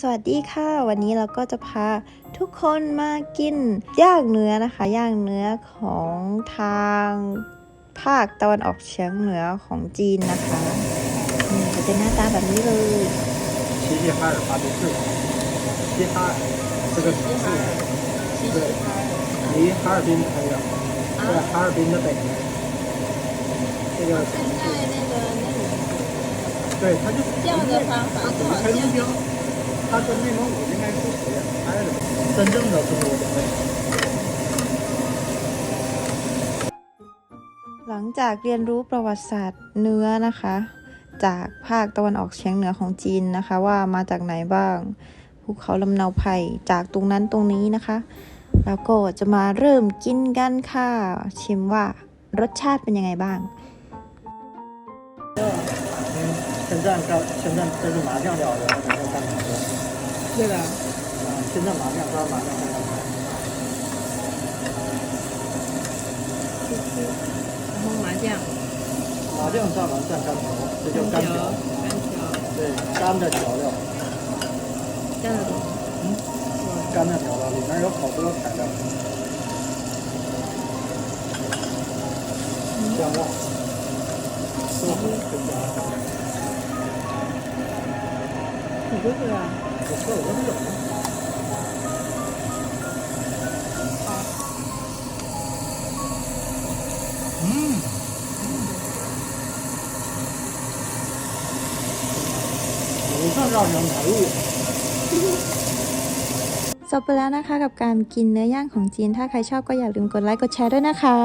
สวัสดีค่ะ วันนี้เราก็จะพาทุกคนมากินย่างเนื้อนะคะ ย่างเนื้อของทางภาคตะวันออกเฉียงเหนือของจีนนะคะนี่ก็จะหน้าตาแบบนี้เลย 齐齐哈尔哈都市，齐哈尔是个城市，对，离哈尔滨很远，在哈尔滨的北面。这个城现在那个那个对，它就这样的方法它怎么多少钱？开路标？ 它跟内蒙古应该是斜开的，真正的中国风味。 หลังจากเรียนรู้ประวัติศาสตร์เนื้อนะคะ จากภาคตะวันออกเฉียงเหนือของจีนนะคะ ว่ามาจากไหนบ้างภูเขาลำเนาไผ่จากตรงนั้นตรงนี้นะคะ แล้วก็จะมาเริ่มกินกันค่ะ ชิมว่ารสชาติเป็นยังไงบ้าง 嗯， 现在干，现在这是麻酱料的，然后干麻酱。对的？啊，现在麻酱抓麻酱干麻然后麻酱、麻酱蘸完蘸干条，这叫干条。干条、对，干的调料，干的东西。嗯，干的调料里面有好多材料，酱料，都 จบไปแล้วนะคะกับการกินเนื้อย่างของจีน ถ้าใครชอบก็อย่าลืมกดไลค์กดแชร์ด้วยนะคะ